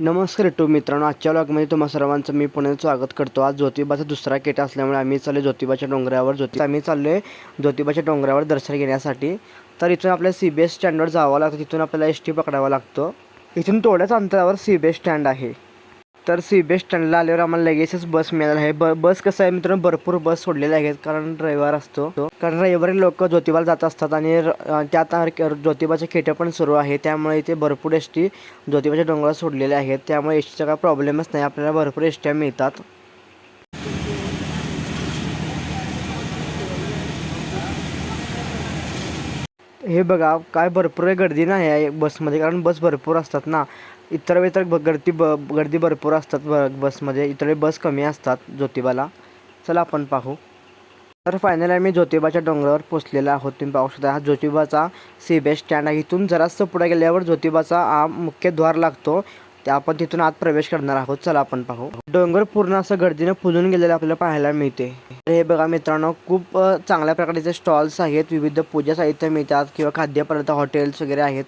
नमस्कार युट्यूब मित्रांनो आजच्या ब्लॉगमध्ये तुम्हा सर्वांचं मी पुण्यात स्वागत करतो. आज ज्योतिबाचा दुसरा केट असल्यामुळे आम्ही चाललो ज्योतिबाच्या डोंगरावर. ज्योती आम्ही चाललो आहे ज्योतिबाच्या डोंगरावर दर्शन घेण्यासाठी. तर इथून आपल्याला सी बी एस स्टँडवर जावं लागतं. तिथून आपल्याला एस टी पकडावा लागतो. इथून थोड्याच अंतरावर सी बी एस स्टँड आहे. तर सी बी एस स्टँडला आल्यावर आम्हाला लगेचच बस मिळालेला आहे ब बस कसं आहे मित्रांनो भरपूर बस सोडलेल्या आहेत कारण रविवार असतो. कारण रविवारी लोक ज्योतिबाला जात असतात आणि त्यात ज्योतिबाचे खेटं पण सुरू आहे त्यामुळे इथे भरपूर एस टी ज्योतिबाच्या डोंगरात सोडलेल्या आहेत. त्यामुळे एस टीचा काय प्रॉब्लेमच नाही. आपल्याला भरपूर एस टी मिळतात. हे बघा काय भरपूर गर्दी नाही आहे बसमध्ये कारण बस भरपूर असतात ना. इतर वेळी तर ब- गर्दी ब गर्दी भरपूर असतात ब बसमध्ये इतर वेळी बस कमी असतात ज्योतिबाला. चला आपण पाहू. तर फायनली आम्ही ज्योतिबाच्या डोंगरावर पोचलेला आहोत. तुम्ही पाहू शकता हा ज्योतिबाचा सी बी एस स्टँड आहे. इथून जरासं पुढे गेल्यावर ज्योतिबाचा हा मुख्य द्वार लागतो. ते आपण तिथून आत प्रवेश करणार आहोत. चला आपण पाहू. डोंगर पूर्ण असं गर्दीनं फुलून गेलेलं आपल्याला पाहायला मिळते. हे बघा मित्रांनो खूप चांगल्या प्रकारचे स्टॉल्स आहेत विविध पूजा साहित्य मिळतात किंवा खाद्यपदार्थ हॉटेल्स वगैरे आहेत.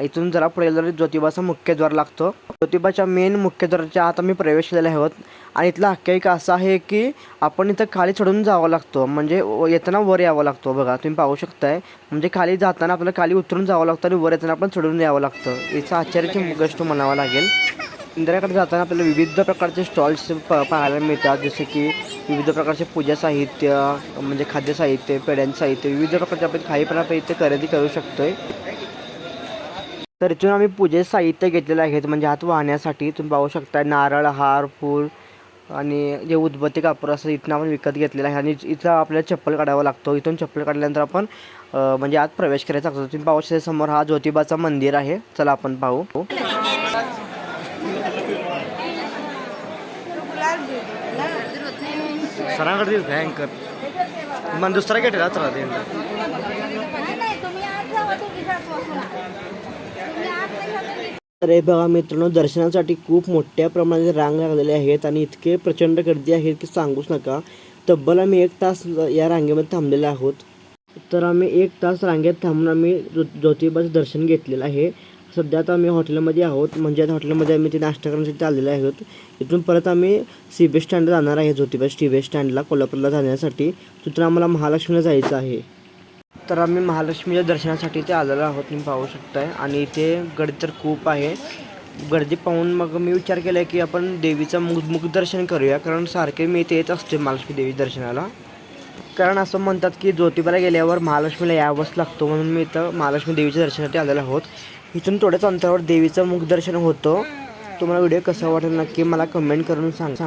इथून जरा पुढे जर ज्योतिबाचा मुख्यद्वार लागतो. ज्योतिबाच्या मेन मुख्यद्वाराच्या आत आम्ही प्रवेश केलेला आहोत. आणि इथला आख्यायिका असा आहे की आपण इथं खाली चढून जावं लागतो. म्हणजे व- येताना वर यावं लागतो बघा तुम्ही पाहू शकताय. म्हणजे खाली जाताना आपल्याला खाली उतरून जावं लागतं आणि वर येताना आपण चढून यावं लागतं. याचा आश्चर्याची गोष्ट म्हणावं लागेल. मंदिराकडे जाताना आपल्याला विविध प्रकारचे स्टॉल्स प पाहायला मिळतात. जसे की विविध प्रकारचे पूजा साहित्य म्हणजे खाद्य साहित्य पेड्यांचं साहित्य विविध प्रकारचे आपण खाईपण आपण इथे खरेदी करू शकतोय. तर इथून आम्ही पूजे साहित्य घेतलेलं आहेत. म्हणजे हात वाहण्यासाठी तुम्ही पाहू शकता नारळ हार फूल आणि जे उदबत्ती कापूर असं इथून आपण विकत घेतलेलं आहे. आणि इथं आपल्याला चप्पल काढावा लागतो. इथून चप्पल काढल्यानंतर आपण म्हणजे आत प्रवेश करायचा असतो. तुम्ही पाहू शकता समोर हा ज्योतिबाचा मंदिर आहे. चला आपण पाहू. सरांकडे भयंकर. मग दुसरा गेट राहते तर हे बघा मित्रांनो दर्शनासाठी खूप मोठ्या प्रमाणात रांग लागलेले आहेत आणि इतके प्रचंड गर्दी आहे की सांगूच नका. तब्बल आम्ही एक तास या रांगेमध्ये थांबलेले आहोत. तर आम्ही एक तास रांगेत थांबून आम्ही ज्योतिबाचं दर्शन घेतलेलं आहे. सध्या आता आम्ही हॉटेलमध्ये आहोत. म्हणजे आता हॉटेलमध्ये आम्ही ते नाश्ता करण्यासाठी आलेले आहोत. इथून परत आम्ही सी बी एस स्टँडला जाणार आहे ज्योतिबा टी बी एस स्टँडला कोल्हापूरला जाण्यासाठी. तिथून आम्हाला महालक्ष्मीला जायचं आहे. तर आम्ही महालक्ष्मीच्या दर्शनासाठी इथे आलेलो आहोत तुम्ही पाहू शकताय. आणि इथे गर्दी तर खूप आहे. गर्दी पाहून मग मी विचार केला की आपण देवीचं मुख दर्शन करूया. कारण सारखे मी इथे येत असते महालक्ष्मी देवी दर्शनाला. कारण असं म्हणतात की ज्योतिबाला गेल्यावर महालक्ष्मीला यावंच लागतो म्हणून मी इथं महालक्ष्मी देवीच्या दर्शनासाठी आलेलो आहोत. इथून थोड्याच अंतरावर देवीचं मुखदर्शन होतं. तुम्हाला व्हिडिओ कसा वाटेल नक्की मला कमेंट करून सांग.